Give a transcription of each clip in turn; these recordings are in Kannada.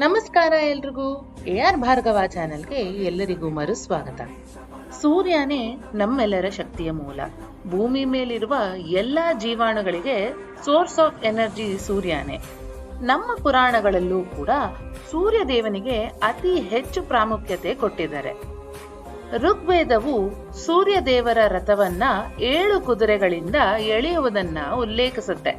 ನಮಸ್ಕಾರ ಎಲ್ರಿಗೂ. ಎ ಆರ್ ಭಾರ್ಗವ ಚಾನೆಲ್ಗೆ ಎಲ್ಲರಿಗೂ ಮರು ಸ್ವಾಗತ ಸೂರ್ಯನೇ ನಮ್ಮೆಲ್ಲರ ಶಕ್ತಿಯ ಮೂಲ. ಭೂಮಿ ಮೇಲಿರುವ ಎಲ್ಲ ಜೀವಾಣುಗಳಿಗೆ ಸೋರ್ಸ್ ಆಫ್ ಎನರ್ಜಿ ಸೂರ್ಯನೇ. ನಮ್ಮ ಪುರಾಣಗಳಲ್ಲೂ ಕೂಡ ಸೂರ್ಯ ದೇವನಿಗೆ ಅತಿ ಹೆಚ್ಚು ಪ್ರಾಮುಖ್ಯತೆ ಕೊಟ್ಟಿದ್ದಾರೆ. ಋಗ್ವೇದವು ಸೂರ್ಯ ದೇವರ ರಥವನ್ನ ಏಳು ಕುದುರೆಗಳಿಂದ ಎಳೆಯುವುದನ್ನ ಉಲ್ಲೇಖಿಸುತ್ತೆ.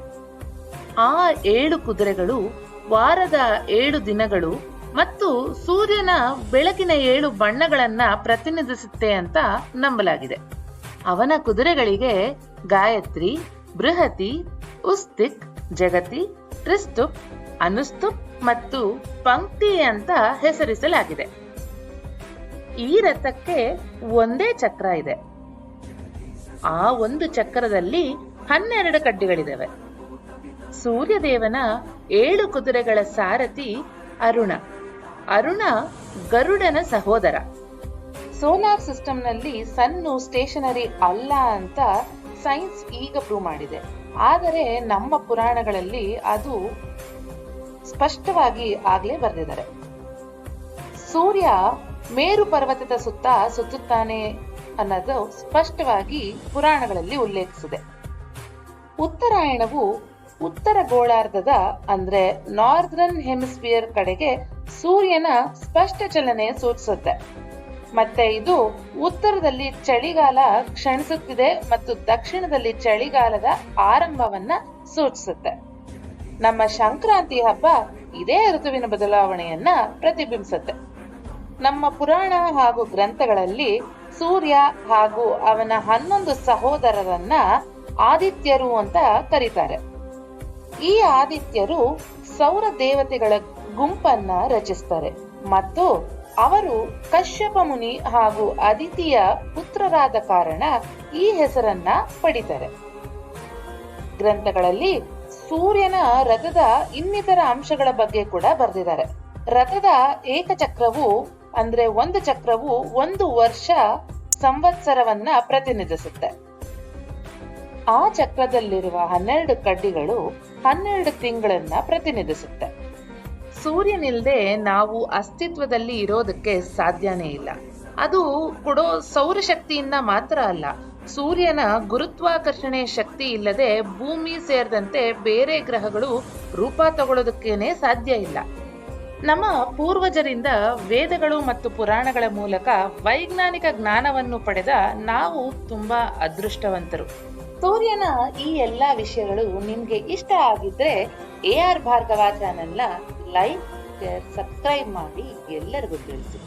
ಆ ಏಳು ಕುದುರೆಗಳು ವಾರದ ಏಳು ದಿನಗಳು ಮತ್ತು ಸೂರ್ಯನ ಬೆಳಕಿನ ಏಳು ಬಣ್ಣಗಳನ್ನ ಪ್ರತಿನಿಧಿಸುತ್ತೆ ಅಂತ ನಂಬಲಾಗಿದೆ. ಅವನ ಕುದುರೆಗಳಿಗೆ ಗಾಯತ್ರಿ, ಬೃಹತಿ, ಉಸ್ತಿಕ್, ಜಗತಿ ಟ್ರಿಸ್ತುಪ್ ಅನುಸ್ತುಪ್ ಮತ್ತು ಪಂಕ್ತಿ ಅಂತ ಹೆಸರಿಸಲಾಗಿದೆ. ಈ ರಥಕ್ಕೆ ಒಂದೇ ಚಕ್ರ ಇದೆ. ಆ ಒಂದು ಚಕ್ರದಲ್ಲಿ ಹನ್ನೆರಡು ಕಡ್ಡಿಗಳಿದ್ದಾವೆ ಸೂರ್ಯದೇವನ ಏಳು ಕುದುರೆಗಳ ಸಾರಥಿ ಅರುಣ. ಅರುಣ ಗರುಡನ ಸಹೋದರ. ಸೋಲಾರ್ ಸಿಸ್ಟಮ್ನಲ್ಲಿ ಸನ್ನು ಸ್ಟೇಷನರಿ ಅಲ್ಲ ಅಂತ ಸೈನ್ಸ್ ಈಗ ಪ್ರೂವ್ ಮಾಡಿದೆ. ಆದರೆ ನಮ್ಮ ಪುರಾಣಗಳಲ್ಲಿ ಅದು ಸ್ಪಷ್ಟವಾಗಿ ಆಗಲೇ ಬರೆದಿದ್ದಾರೆ. ಸೂರ್ಯ ಮೇರು ಪರ್ವತದ ಸುತ್ತ ಸುತ್ತುತ್ತಾನೆ ಅನ್ನೋದು ಸ್ಪಷ್ಟವಾಗಿ ಪುರಾಣಗಳಲ್ಲಿ ಉಲ್ಲೇಖಿಸಿದೆ. ಉತ್ತರಾಯಣವು ಉತ್ತರ ಗೋಳಾರ್ಧದ, ಅಂದ್ರೆ ನಾರ್ದರ್ನ್ ಹೆಮಿಸ್ಫಿಯರ್ ಕಡೆಗೆ ಸೂರ್ಯನ ಸ್ಪಷ್ಟ ಚಲನೆ ಸೂಚಿಸುತ್ತೆ. ಮತ್ತೆ ಇದು ಉತ್ತರದಲ್ಲಿ ಚಳಿಗಾಲ ಕ್ಷಣಿಸುತ್ತಿದೆ ಮತ್ತು ದಕ್ಷಿಣದಲ್ಲಿ ಚಳಿಗಾಲದ ಆರಂಭವನ್ನ ಸೂಚಿಸುತ್ತೆ. ನಮ್ಮ ಸಂಕ್ರಾಂತಿ ಹಬ್ಬ ಇದೇ ಋತುವಿನ ಬದಲಾವಣೆಯನ್ನ ಪ್ರತಿಬಿಂಬಿಸುತ್ತೆ. ನಮ್ಮ ಪುರಾಣ ಹಾಗೂ ಗ್ರಂಥಗಳಲ್ಲಿ ಸೂರ್ಯ ಹಾಗೂ ಅವನ ಹನ್ನೊಂದು ಸಹೋದರರನ್ನ ಆದಿತ್ಯರು ಅಂತ ಕರೀತಾರೆ. ಈ ಆದಿತ್ಯರು ಸೌರ ದೇವತೆಗಳ ಗುಂಪನ್ನ ರಚಿಸ್ತಾರೆ ಮತ್ತು ಅವರು ಕಶ್ಯಪ ಮುನಿ ಹಾಗೂ ಅದಿತಿಯ ಪುತ್ರರಾದ ಕಾರಣ ಈ ಹೆಸರನ್ನ ಪಡಿತಾರೆ. ಗ್ರಂಥಗಳಲ್ಲಿ ಸೂರ್ಯನ ರಥದ ಇನ್ನಿತರ ಅಂಶಗಳ ಬಗ್ಗೆ ಕೂಡ ಬರೆದಿದ್ದಾರೆ. ರಥದ ಏಕಚಕ್ರವು ಅಂದ್ರೆ ಒಂದು ಚಕ್ರವು ಒಂದು ವರ್ಷ ಸಂವತ್ಸರವನ್ನ ಪ್ರತಿನಿಧಿಸುತ್ತೆ. ಆ ಚಕ್ರದಲ್ಲಿರುವ ಹನ್ನೆರಡು ಕಡ್ಡಿಗಳು ಹನ್ನೆರಡು ತಿಂಗಳನ್ನ ಪ್ರತಿನಿಧಿಸುತ್ತೆ. ಸೂರ್ಯನಿಲ್ಲದೆ ನಾವು ಅಸ್ತಿತ್ವದಲ್ಲಿ ಇರೋದಕ್ಕೆ ಸಾಧ್ಯನೇ ಇಲ್ಲ. ಅದು ಕೊಡೋ ಸೌರಶಕ್ತಿಯಿಂದ ಮಾತ್ರ ಅಲ್ಲ, ಸೂರ್ಯನ ಗುರುತ್ವಾಕರ್ಷಣೆ ಶಕ್ತಿ ಇಲ್ಲದೆ ಭೂಮಿ ಸೇರಿದಂತೆ ಬೇರೆ ಗ್ರಹಗಳು ರೂಪ ತಗೊಳ್ಳೋದಕ್ಕೇನೆ ಸಾಧ್ಯ ಇಲ್ಲ. ನಮ್ಮ ಪೂರ್ವಜರಿಂದ ವೇದಗಳು ಮತ್ತು ಪುರಾಣಗಳ ಮೂಲಕ ವೈಜ್ಞಾನಿಕ ಜ್ಞಾನವನ್ನು ಪಡೆದ ನಾವು ತುಂಬಾ ಅದೃಷ್ಟವಂತರು. ಸೂರ್ಯನ ಈ ಎಲ್ಲಾ ವಿಷಯಗಳು ನಿಮ್ಗೆ ಇಷ್ಟ ಆಗಿದ್ರೆ ಎ ಆರ್ ಭಾರ್ಗವ ಚಾನೆಲ್ನ ಲೈಕ್ ಸಬ್ಸ್ಕ್ರೈಬ್ ಮಾಡಿ ಎಲ್ಲರಿಗೂ ತಿಳಿಸಿ